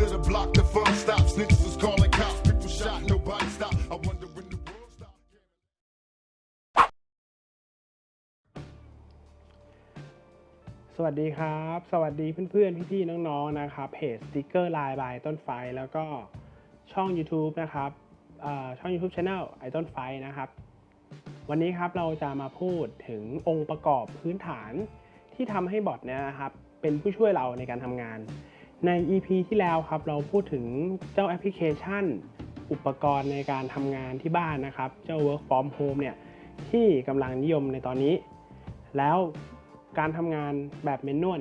clear the block, the fun stop. Snitches was calling cops, people shot, nobody stopped. I wonder when the world stopped. สวัสดีครับ สวัสดีเพื่อนๆ พี่ๆ น้องๆ นะครับ เพจสติกเกอร์ลน์บายต้นไฟ แล้วก็ช่อง YouTube นะครับเอ่อช่อง YouTube Channel ไอต้นไฟนะครับ วันนี้ครับเราจะมาพูดถึงองค์ประกอบพื้นฐานที่ทำให้บอทเนี่ยนะครับ เป็นผู้ช่วยเราในการทำงาน ใน EP ที่แล้วครับเราพูดถึงเจ้าแอปพลิเคชัน อุปกรณ์ในการทำงานที่บ้านนะครับ เจ้า Work from Home เนี่ยที่กำลังนิยมในตอนนี้ แล้วการทำงานแบบเมนนวล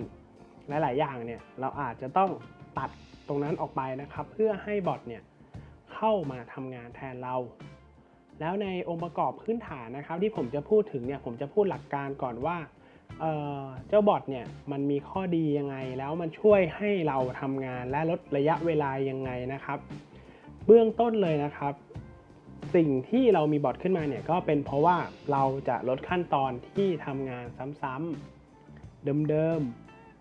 หลาย ๆ อย่างเนี่ยเราอาจจะต้องตัดตรงนั้นออกไปนะครับ เพื่อให้บอทเนี่ยเข้ามาทำงานแทนเรา แล้วในองค์ประกอบพื้นฐานนะครับ ที่ผมจะพูดถึงเนี่ยผมจะพูดหลักการก่อนว่า เจ้าบอทเนี่ยมันมีข้อดียังไง แล้วมันช่วยให้เราทำงานและลดระยะเวลายังไงนะครับ เบื้องต้นเลยนะครับ สิ่งที่เรามีบอทขึ้นมาเนี่ยก็เป็นเพราะว่าเราจะลดขั้นตอนที่ทำงานซ้ำๆเดิม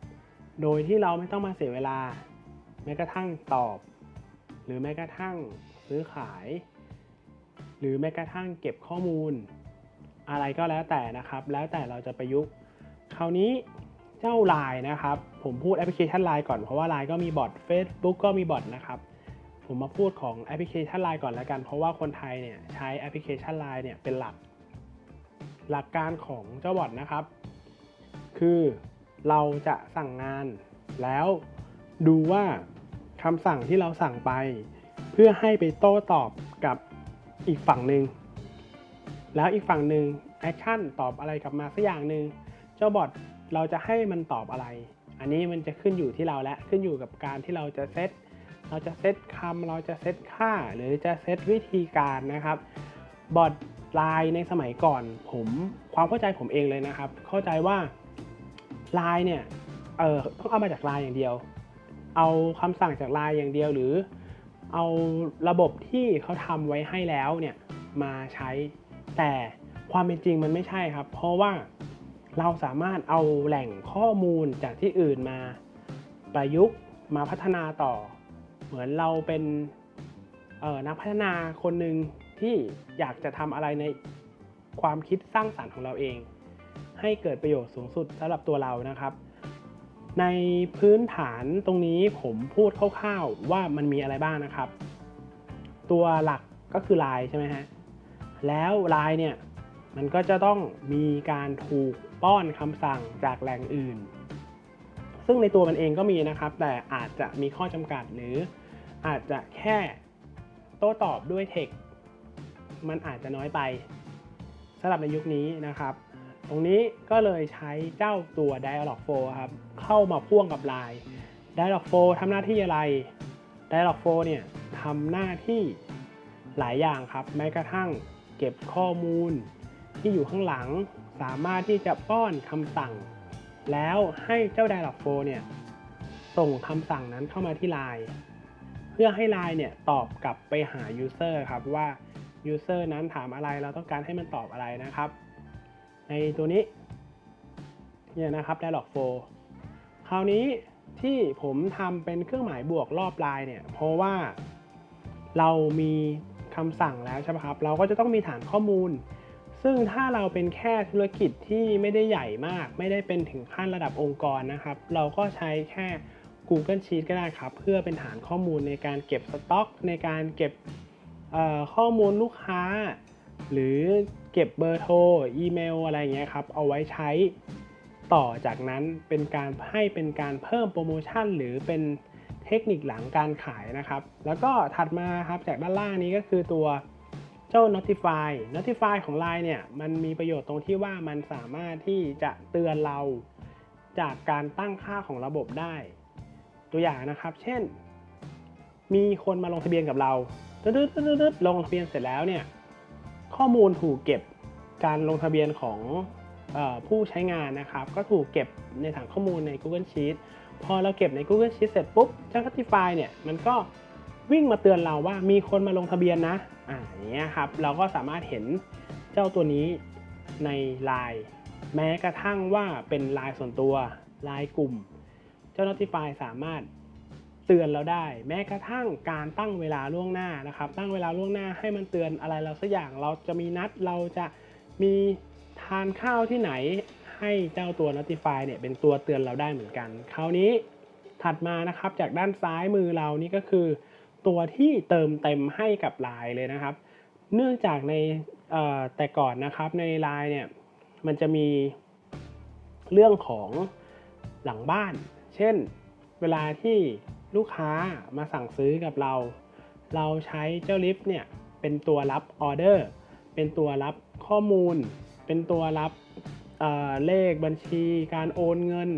ๆ โดยที่เราไม่ต้องมาเสียเวลา แม้กระทั่งตอบ หรือแม้กระทั่งซื้อขาย หรือแม้กระทั่งเก็บข้อมูล อะไรก็แล้วแต่นะครับ แล้วแต่เราจะประยุกต์ คราวนี้เจ้า Line นะครับ ผมพูดแอปพลิเคชัน Line ก่อนเพราะว่า Line ก็มีบอท Facebook ก็มีบอทนะครับ ผมมาพูดของแอปพลิเคชัน Line ก่อนแล้วกัน เพราะว่าคนไทยเนี่ยใช้แอปพลิเคชัน Line เนี่ยเป็นหลัก หลักการของเจ้าบอทนะครับ คือเราจะสั่งงานแล้วดูว่าคำสั่งที่เราสั่งไป เพื่อให้ไปโต้ตอบกับอีกฝั่งหนึ่งแล้วอีกฝั่งหนึ่งแอคชั่นตอบอะไรกลับมาสักอย่างหนึ่ง เจ้าบอทเราจะให้มันตอบอะไร อันนี้มันจะขึ้นอยู่ที่เราและขึ้นอยู่กับการที่เราจะเซตเราจะเซตคำเราจะเซตค่า หรือจะเซตวิธีการนะครับ บอทไลน์ในสมัยก่อนผมความเข้าใจผมเองเลยนะครับ เข้าใจว่าไลน์เนี่ยเออต้องเอามาจากไลน์อย่างเดียว เอาคำสั่งจากไลน์อย่างเดียวหรือ เอาระบบที่เขาทำไว้ให้แล้วเนี่ยมาใช้แต่ความเป็นจริงมันไม่ใช่ครับ เพราะว่า เราสามารถเอาแหล่งข้อมูลจากที่อื่นมาประยุกต์มาพัฒนาต่อ เหมือนเราเป็นนักพัฒนาคนหนึ่งที่อยากจะทำอะไรในความคิดสร้างสรรค์ของเราเอง ให้เกิดประโยชน์สูงสุดสำหรับตัวเรานะครับ ในพื้นฐานตรงนี้ผมพูดคร่าวๆว่ามันมีอะไรบ้างนะครับ ตัวหลักก็คือ Line ใช่ไหมฮะแล้ว Line เนี่ยมันก็จะต้องมีการถูก ป้อนคำสั่งจากแหล่งอื่น ซึ่งในตัวมันเองก็มีนะครับ แต่อาจจะมีข้อจำกัดหรืออาจจะแค่โต้ตอบด้วยเทคมันอาจจะน้อยไปสำหรับในยุคนี้นะครับ ตรงนี้ก็เลยใช้เจ้าตัว Dialog 4ครับ เข้ามาพ่วงกับ Line Dialog 4ทำหน้าที่อะไร Dialog 4เนี่ยทำหน้าที่หลายอย่างครับ แม้กระทั่งเก็บข้อมูลที่อยู่ข้างหลัง สามารถที่จะป้อนคำสั่ง แล้วให้เจ้า Dialog 4เนี่ยส่งคำสั่งนั้นเข้ามาที่ Line เพื่อให้ Line เนี่ยตอบกลับไปหา User ครับว่า User นั้นถามอะไรเราต้องการให้มันตอบอะไรนะครับ ในตัวนี้เนี่ยนะครับ Dialog 4คราวนี้ที่ผมทำเป็นเครื่องหมายบวกรอบลายเนี่ยเพราะว่าเรามีคำสั่งแล้วใช่ไหมครับ เราก็จะต้องมีฐานข้อมูล ซึ่งถ้าเราเป็นแค่ธุรกิจที่ไม่ได้ใหญ่มาก ไม่ได้เป็นถึงขั้นระดับองค์กรนะครับ เราก็ใช้แค่ Google Sheet ก็ได้ครับ เพื่อเป็นฐานข้อมูลในการเก็บสต็อก ในการเก็บข้อมูลลูกค้า หรือเก็บเบอร์โทร อีเมล อะไรเงี้ยครับ เอาไว้ใช้ต่อจากนั้นเป็นการให้เป็นการเพิ่มโปรโมชั่น หรือเป็นเทคนิคหลังการขายนะครับ แล้วก็ถัดมาครับจากด้านล่างนี้ก็คือตัว เจ้า notify notify ของ Line เนี่ยมันมีประโยชน์ตรงที่ว่ามันสามารถที่จะเตือนเราจากการตั้งค่าของระบบได้ ตัวอย่างนะครับ เช่น มีคนมาลงทะเบียนกับเราตึ๊ดๆลงทะเบียนเสร็จแล้วเนี่ยข้อมูลถูกเก็บการลงทะเบียนของออผู้ใช้งานนะครับ ก็ถูกเก็บในฐานข้อมูลใน Google Sheet พอเราเก็บใน Google Sheet เสร็จปุ๊บเจ้า Notify เนี่ยมันก็วิ่งมาเตือนเราว่ามีคนมาลงทะเบียนนะ อ่าอย่างเงี้ยครับเราก็สามารถเห็นเจ้าตัวนี้ใน Line แม้กระทั่งว่าเป็น Line ส่วนตัว Line กลุ่ม เจ้า Notify สามารถเตือนเราได้ แม้กระทั่งการตั้งเวลาล่วงหน้านะครับ ตั้งเวลาล่วงหน้าให้มันเตือนอะไรเราสักอย่างเราจะมีนัดเราจะมีทานข้าวที่ไหนให้เจ้าตัว Notify เนี่ยเป็นตัวเตือนเราได้เหมือนกัน คราวนี้ถัดมานะครับจากด้านซ้ายมือเรานี่ก็คือ ตัวที่เติมเต็มให้กับ Line เลยนะครับ เนื่องจากในแต่ก่อนนะครับใน Line เนี่ยมันจะมีเรื่องของหลังบ้าน เช่น เวลาที่ลูกค้ามาสั่งซื้อกับเรา เราใช้เจ้าลิฟต์เนี่ยเป็นตัวรับออเดอร์ เป็นตัวรับข้อมูล เป็นตัวรับเเลขบัญชี การโอนเงิน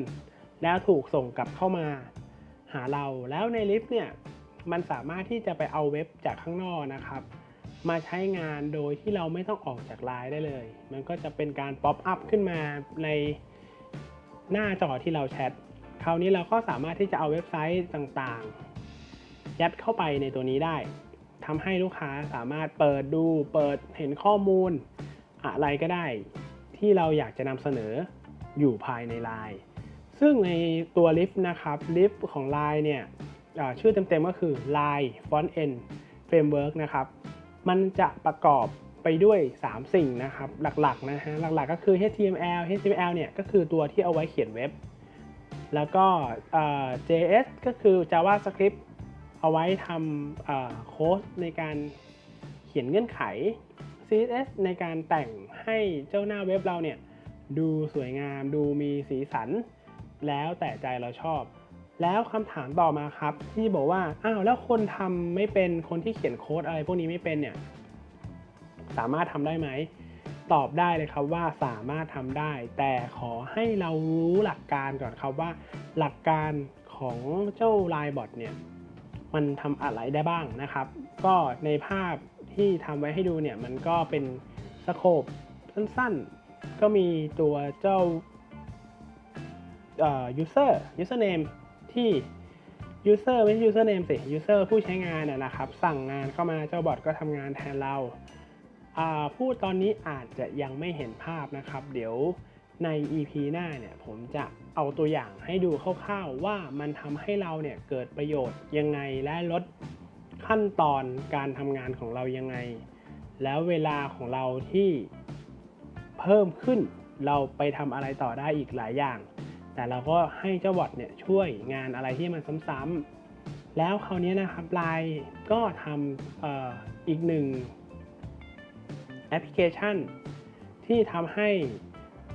แล้วถูกส่งกลับเข้ามาหาเรา แล้วในลิฟต์เนี่ย มันสามารถที่จะไปเอาเว็บจากข้างนอกนะครับ มาใช้งานโดยที่เราไม่ต้องออกจากไลน์ได้เลย มันก็จะเป็นการป๊อปอัพขึ้นมาในหน้าจอที่เราแชท คราวนี้เราก็สามารถที่จะเอาเว็บไซต์ต่างๆ ยัดเข้าไปในตัวนี้ได้ทำให้ลูกค้าสามารถเปิดดู เปิดเห็นข้อมูลอะไรก็ได้ ที่เราอยากจะนำเสนออยู่ภายในไลน์ซึ่งในตัวลิฟต์นะครับลิฟต์ของ Line เนี่ย ชื่อเต็มๆก็คือ Line Front End Framework นะครับ มันจะประกอบไปด้วย 3 สิ่งนะครับ หลักๆนะฮะ หลักๆก็คือ HTML HTML เนี่ยก็คือตัวที่เอาไว้เขียนเว็บ แล้วก็ JS ก็คือ JavaScript เอาไว้ทำโค้ดในการเขียนเงื่อนไข CSS ในการแต่งให้เจ้าหน้าเว็บเราเนี่ยดูสวยงาม ดูมีสีสัน แล้วแต่ใจเราชอบ แล้วคำถามต่อมาครับ ที่บอกว่าอ้าวแล้วคนทำไม่เป็นคนที่เขียนโค้ดอะไรพวกนี้ไม่เป็นเนี่ยสามารถทำได้ไหมตอบได้เลยครับว่าสามารถทำได้ แต่ขอให้เรารู้หลักการก่อนครับว่า หลักการของเจ้า Line Bot เนี่ยมันทำอะไรได้บ้างนะครับ ก็ในภาพที่ทำไว้ให้ดูเนี่ยมันก็เป็นสโคปสั้นๆ ก็มีตัวเจ้าเอ่อ user username ที่ user ไม่ใช่ username สิ user ผู้ใช้งานนะนะครับ สั่งงานเข้ามาเจ้าบอทก็ทำงานแทนเราอ่าพูดตอนนี้อาจจะยังไม่เห็นภาพนะครับ เดี๋ยวใน EP หน้าเนี่ยผมจะเอาตัวอย่างให้ดูคร่าวๆว่ามันทำให้เราเนี่ยเกิดประโยชน์ยังไงและลดขั้นตอนการทำงานของเรายังไง แล้วเวลาของเราที่เพิ่มขึ้นเราไปทำอะไรต่อได้อีกหลายอย่าง แต่เราก็ให้เจ้าบอทเนี่ยช่วยงานอะไรที่มันซ้ำๆแล้วคราวนี้นะครับไลน์ก็ทำอออีกหนึ่งแอปพลิเคชัน ที่ทำให้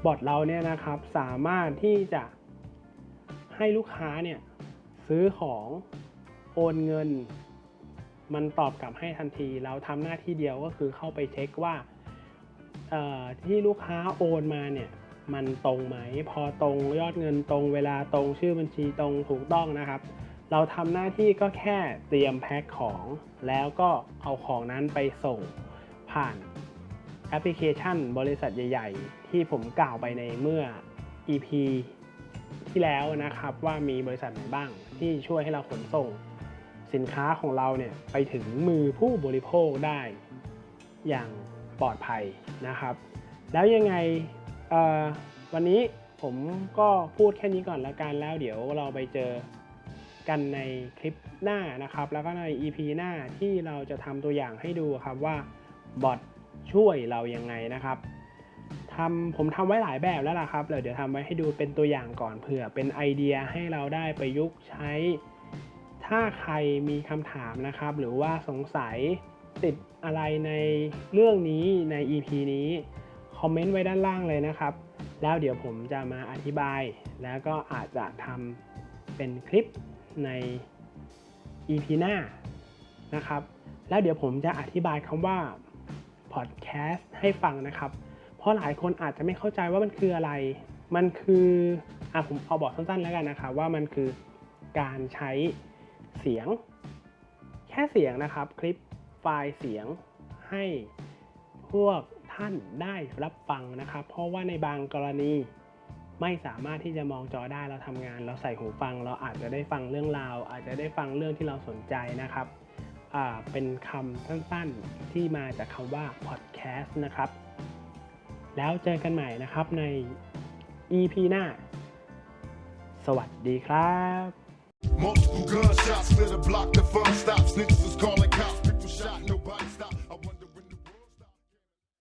บอทเราเนี่ยนะครับสามารถที่จะให้ลูกค้าเนี่ยซื้อของโอนเงิน มันตอบกลับให้ทันที เราทำหน้าที่เดียวก็คือเข้าไปเช็คว่าที่ลูกค้าโอนมาเนี่ย มันตรงไหม พอตรงยอดเงินตรงเวลาตรงชื่อบัญชีตรงถูกต้องนะครับ เราทำหน้าที่ก็แค่เตรียมแพ็คของ แล้วก็เอาของนั้นไปส่งผ่านแอปพลิเคชันบริษัทใหญ่ ๆ ที่ผมกล่าวไปในเมื่อ EP ที่แล้วนะครับว่ามีบริษัทไหนบ้างที่ช่วยให้เราขนส่ง สินค้าของเราเนี่ยไปถึงมือผู้บริโภคได้อย่างปลอดภัยนะครับ แล้วยังไง วันนี้ผมก็พูดแค่นี้ก่อนละกันแล้วเดี๋ยวเราไปเจอกันในคลิปหน้านะครับ แล้วก็ใน EP หน้าที่เราจะทำตัวอย่างให้ดูครับว่าบอทช่วยเรายังไงนะครับทำผมทำไว้หลายแบบแล้วล่ะครับ เดี๋ยวเดี๋ยวทำไว้ให้ดูเป็นตัวอย่างก่อนเผื่อเป็นไอเดียให้เราได้ประยุกต์ใช้ ถ้าใครมีคำถามนะครับ หรือว่าสงสัยติดอะไรในเรื่องนี้ใน EP นี้ คอมเมนต์ไว้ด้านล่างเลยนะครับ แล้วเดี๋ยวผมจะมาอธิบาย แล้วก็อาจจะทำเป็นคลิปใน EP หน้านะครับ แล้วเดี๋ยวผมจะอธิบายคำว่า podcast ให้ฟังนะครับ เพราะหลายคนอาจจะไม่เข้าใจว่ามันคืออะไร มันคืออะผมเอาบอกสั้นๆแล้วกันนะครับว่ามันคือการใช้เสียง แค่เสียงนะครับ คลิปไฟล์เสียงให้พวก ท่านได้รับฟังนะครับ เพราะว่าในบางกรณีไม่สามารถที่จะมองจอได้เราทำงาน เราใส่หูฟัง เราอาจจะได้ฟังเรื่องราว อาจจะได้ฟังเรื่องที่เราสนใจนะครับเป็นคำสั้นๆที่มาจากคำว่า podcast นะครับ แล้วเจอกันใหม่นะครับใน EP หน้า สวัสดีครับ Multiple gunshots to the block, the fun stops. Niggas was calling